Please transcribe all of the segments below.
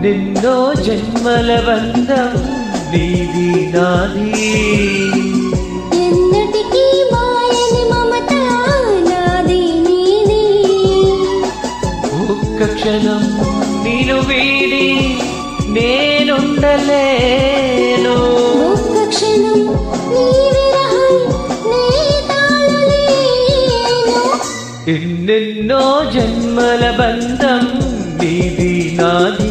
ఎన్నెన్నో జన్మల బంధం నీది నాది. ఎన్నటికీ మాయని మమత నాది నీది. ఒక్క క్షణం నేను వీడి నేనుండలేను. ఒక్క క్షణం నీ విరహం నీ తాళలేను. ఎన్నెన్నో జన్మల బంధం నీది నాది.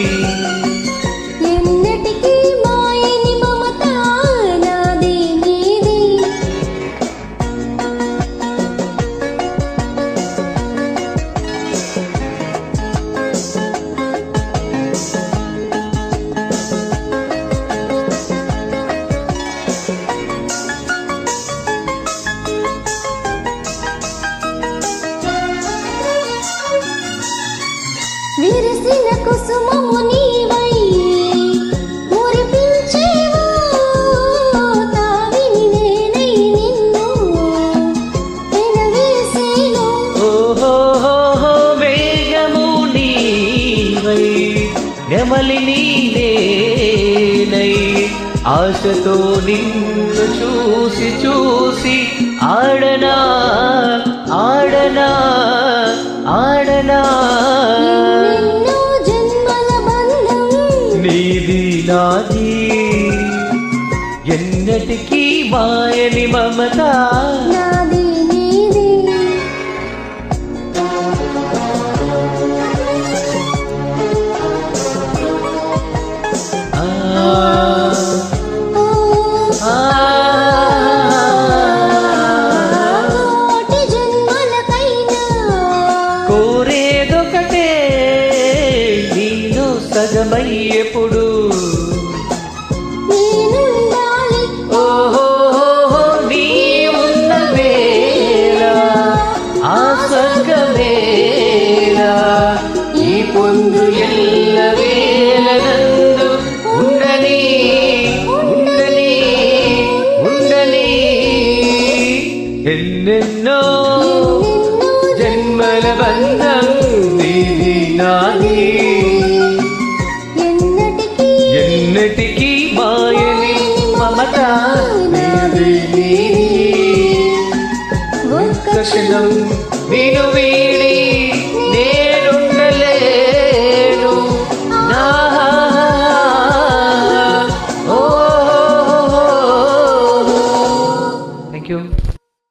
నెమలి నీదేనై ఆశతో నిన్ను చూసి చూసి ఆడనా ఆడనా ఆడనా. నీది నాది. ఎన్నటికీ మాయని మమత. నీది ఎప్పుడు పొందు ఎల్ల ఉండని ఉండని ఉండని. ఎన్నెన్నో ఎన్నెన్నో జన్మల బంధం నీది నాది ఒక్క క్షణం